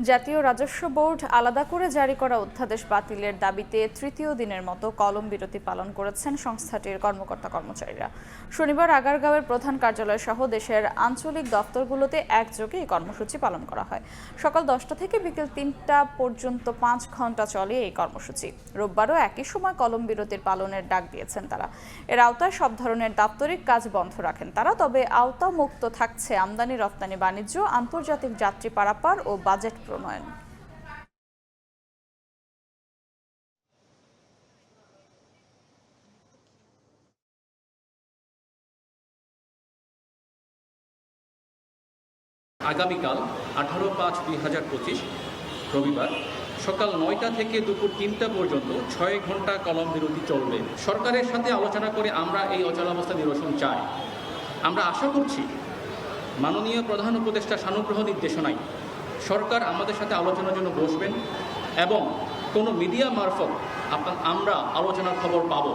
জাতীয় রাজস্ব বোর্ড আলাদা করে জারি করা অধ্যাদেশ বাতিলের দাবিতে তৃতীয় দিনের মতো কলম বিরতি পালন করেছেন সংস্থাটির কর্মকর্তা কর্মচারীরা। শনিবার আগারগাঁওয়ের প্রধান কার্যালয় সহ দেশের আঞ্চলিক দপ্তরগুলোতে একযোগে এই কর্মসূচি পালন করা হয়। সকাল দশটা থেকে বিকেল তিনটা পর্যন্ত পাঁচ ঘণ্টা চলে এই কর্মসূচি। রোববারও একই সময় কলম বিরতির পালনের ডাক দিয়েছেন তারা। এর আওতায় সব ধরনের দাপ্তরিক কাজ বন্ধ রাখেন তারা, তবে আওতা মুক্ত থাকছে আমদানি রপ্তানি বাণিজ্য, আন্তর্জাতিক যাত্রী পারাপার ও বাজেট প্রণয়ন। আগামীকাল আঠারো পাঁচ দুই হাজার পঁচিশ, রবিবার সকাল নয়টা থেকে দুপুর তিনটা পর্যন্ত ছয় ঘণ্টা কলম বিরতি চলবে। সরকারের সাথে আলোচনা করে আমরা এই অচলাবস্থা নিরসন চাই। আমরা আশা করছি মাননীয় প্রধান উপদেষ্টা সানুগ্রহ নির্দেশনায় সরকার আমাদের সাথে আলোচনার জন্য বসবেন এবং কোনো মিডিয়া মারফত আমরা আলোচনার খবর পাবো।